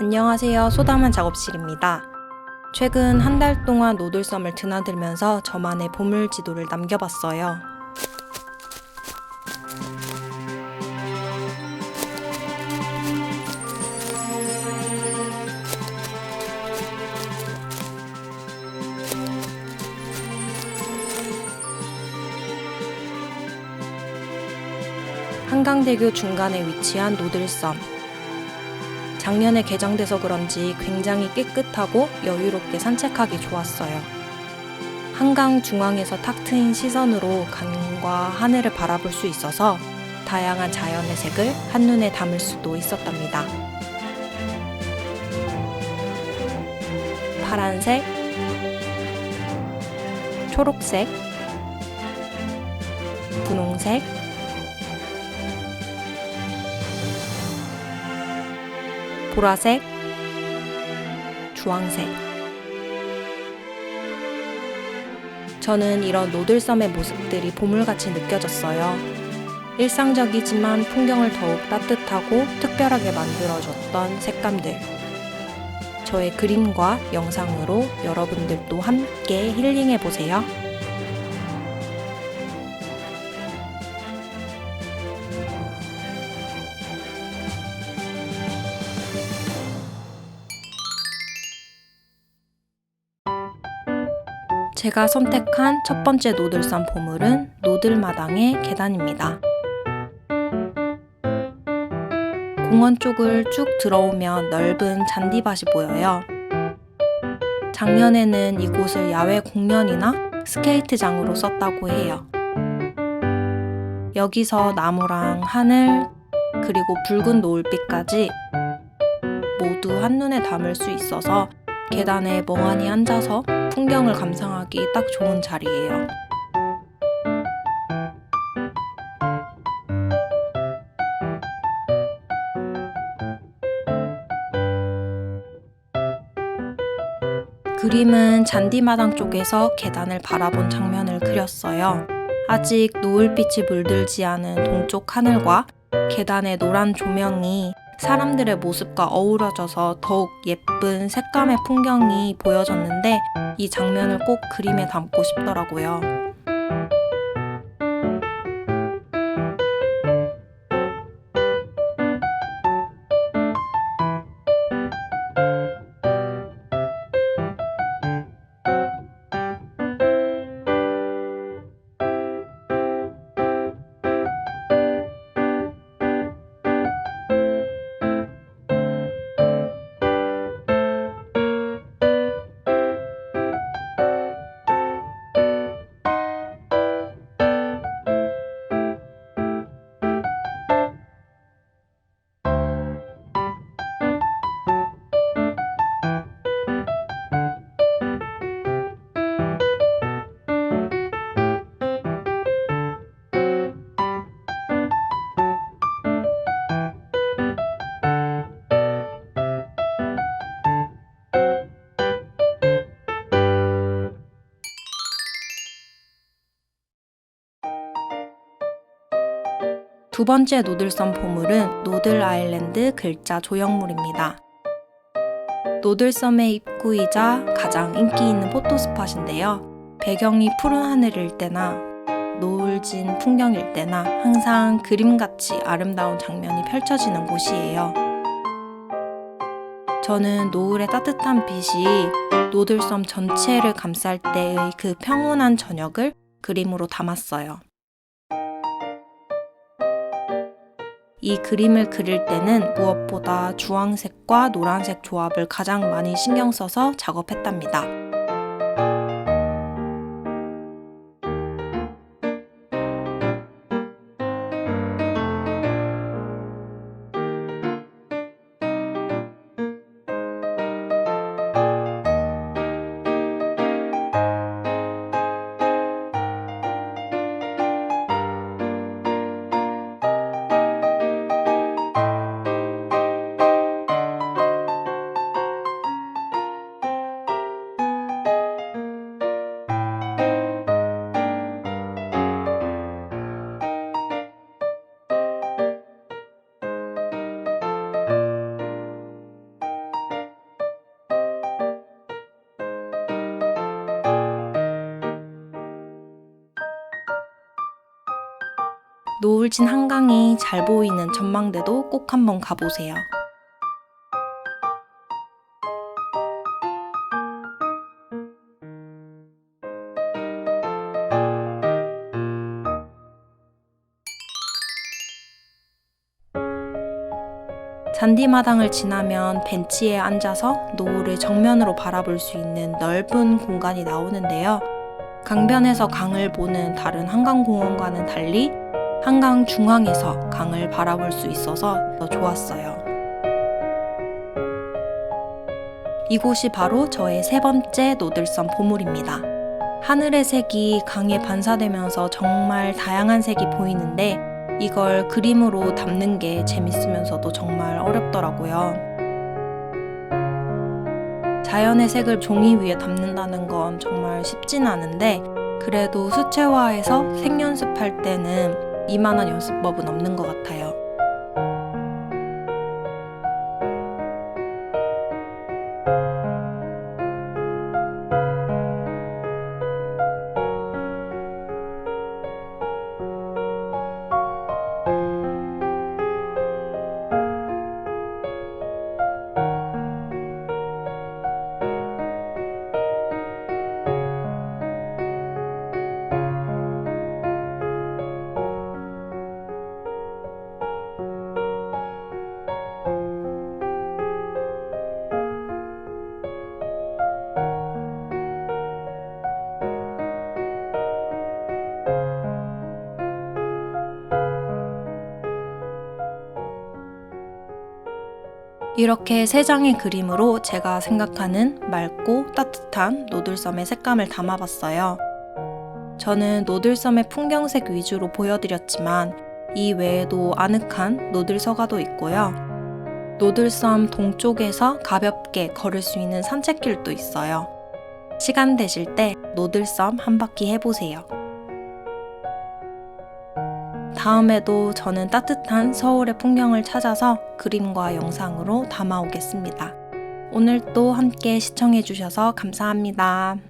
안녕하세요. 소담한 작업실입니다. 최근 한 달 동안 노들섬을 드나들면서 저만의 보물 지도를 남겨봤어요. 한강대교 중간에 위치한 노들섬. 작년에 개장돼서 그런지 굉장히 깨끗하고 여유롭게 산책하기 좋았어요. 한강 중앙에서 탁 트인 시선으로 강과 하늘을 바라볼 수 있어서 다양한 자연의 색을 한눈에 담을 수도 있었답니다. 파란색, 초록색, 분홍색, 보라색, 주황색. 저는 이런 노들섬의 모습들이 보물같이 느껴졌어요. 일상적이지만 풍경을 더욱 따뜻하고 특별하게 만들어줬던 색감들. 저의 그림과 영상으로 여러분들도 함께 힐링해보세요. 제가 선택한 첫 번째 노들섬 보물은 노들마당의 계단입니다. 공원 쪽을 쭉 들어오면 넓은 잔디밭이 보여요. 작년에는 이곳을 야외 공연이나 스케이트장으로 썼다고 해요. 여기서 나무랑 하늘, 그리고 붉은 노을빛까지 모두 한눈에 담을 수 있어서 계단에 멍하니 앉아서 풍경을 감상하기 딱 좋은 자리예요. 그림은 잔디마당 쪽에서 계단을 바라본 장면을 그렸어요. 아직 노을빛이 물들지 않은 동쪽 하늘과 계단의 노란 조명이 사람들의 모습과 어우러져서 더욱 예쁜 색감의 풍경이 보여졌는데 이 장면을 꼭 그림에 담고 싶더라고요. 두 번째 노들섬 보물은 노들 아일랜드 글자 조형물입니다. 노들섬의 입구이자 가장 인기 있는 포토스팟인데요. 배경이 푸른 하늘일 때나 노을진 풍경일 때나 항상 그림같이 아름다운 장면이 펼쳐지는 곳이에요. 저는 노을의 따뜻한 빛이 노들섬 전체를 감쌀 때의 그 평온한 저녁을 그림으로 담았어요. 이 그림을 그릴 때는 무엇보다 주황색과 노란색 조합을 가장 많이 신경 써서 작업했답니다. 노을진 한강이 잘 보이는 전망대도 꼭 한번 가보세요. 잔디마당을 지나면 벤치에 앉아서 노을을 정면으로 바라볼 수 있는 넓은 공간이 나오는데요. 강변에서 강을 보는 다른 한강공원과는 달리 한강 중앙에서 강을 바라볼 수 있어서 더 좋았어요. 이곳이 바로 저의 세 번째 노들섬 보물입니다. 하늘의 색이 강에 반사되면서 정말 다양한 색이 보이는데 이걸 그림으로 담는 게 재밌으면서도 정말 어렵더라고요. 자연의 색을 종이 위에 담는다는 건 정말 쉽진 않은데 그래도 수채화해서 색 연습할 때는 이만한 연습법은 없는 것 같아요. 이렇게 세 장의 그림으로 제가 생각하는 맑고 따뜻한 노들섬의 색감을 담아봤어요. 저는 노들섬의 풍경색 위주로 보여드렸지만 이 외에도 아늑한 노들서가도 있고요. 노들섬 동쪽에서 가볍게 걸을 수 있는 산책길도 있어요. 시간 되실 때 노들섬 한 바퀴 해보세요. 다음에도 저는 따뜻한 서울의 풍경을 찾아서 그림과 영상으로 담아오겠습니다. 오늘도 함께 시청해주셔서 감사합니다.